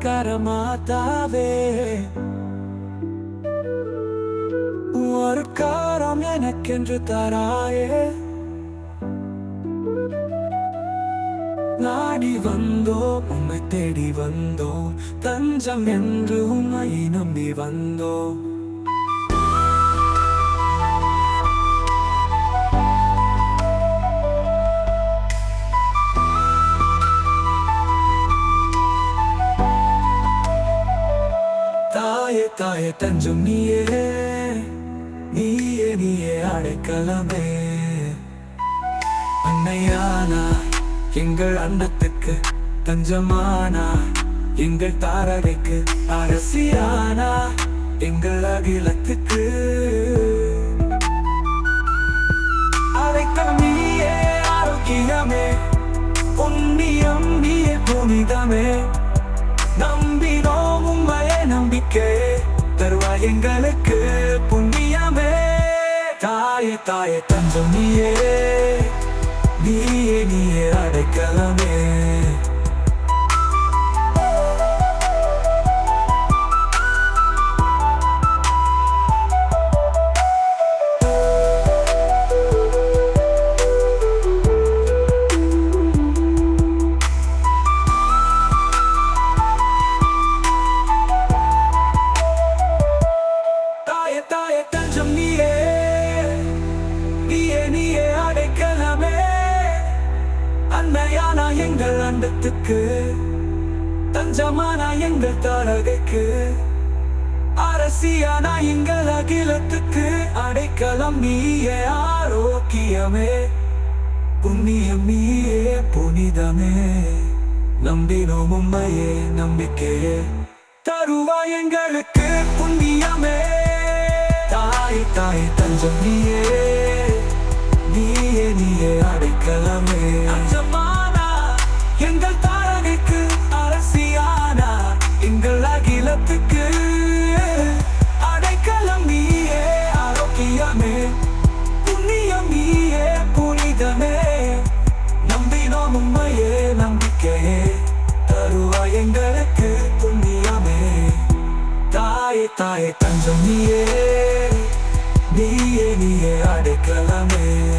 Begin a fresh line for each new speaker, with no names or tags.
கரமாதாவே ஒரு காரம் எனக்கென்று தராயே. நாடி வந்தோம் உம்மை தேடி வந்தோம். தஞ்சம் என்று உம்மை நம்பி வந்தோம். தாய தஞ்சும் நீயே நீயே நீயே அடைக்கலமே. அன்னையானா எங்கள் அன்னத்துக்கு தஞ்சமானா எங்கள் தாரகைக்கு அரசியானா எங்கள் அகிலத்துக்கு. அடைக்கலம் நீயே ஆரோக்கியமே. புண்ணியம் நீயே புனிதமே. நம்பினோம் உண்மையே நம்பிக்கை எங்களுக்கு புண்ணியமே. தாயே தாயே தஞ்சம் நீயே. எங்கள் அண்டத்துக்கு தஞ்சமான எங்கள் தாரகைக்கு அரசியான எங்கள் அகிலத்துக்கு அடைக்கலம் நீயே ஆரோக்கியமே புண்ணியம் நீயே புனிதமே. நம்பினோம் உண்மையே நம்பிக்கையே. தருவாய் எங்களுக்கு புண்ணியமே. தாய் தாய் தஞ்சம் நீயே. நீயே நீயே அடைக்கலமே. நித்தியம் நீயே புனிதமே. நம்பினோம் உண்மையே நம்பிக்கையே. தருவாய் எங்களுக்கு புண்ணியமே. தாயே தாயே தஞ்சம் நீயே. நீயே நீயே அடைக்கலமே.